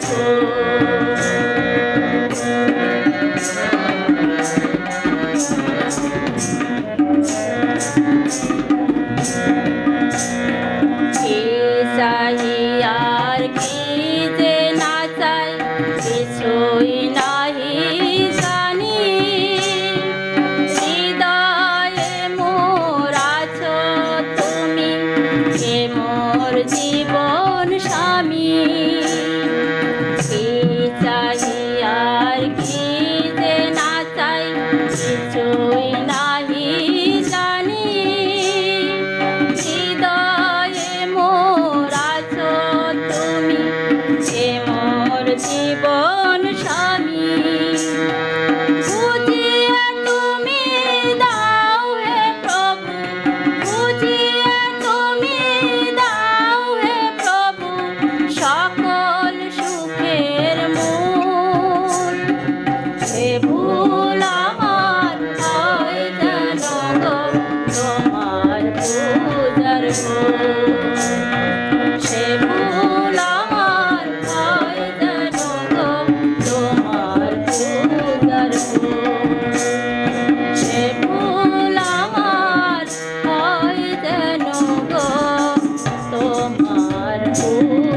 Thank you. K more Jibon. Oh.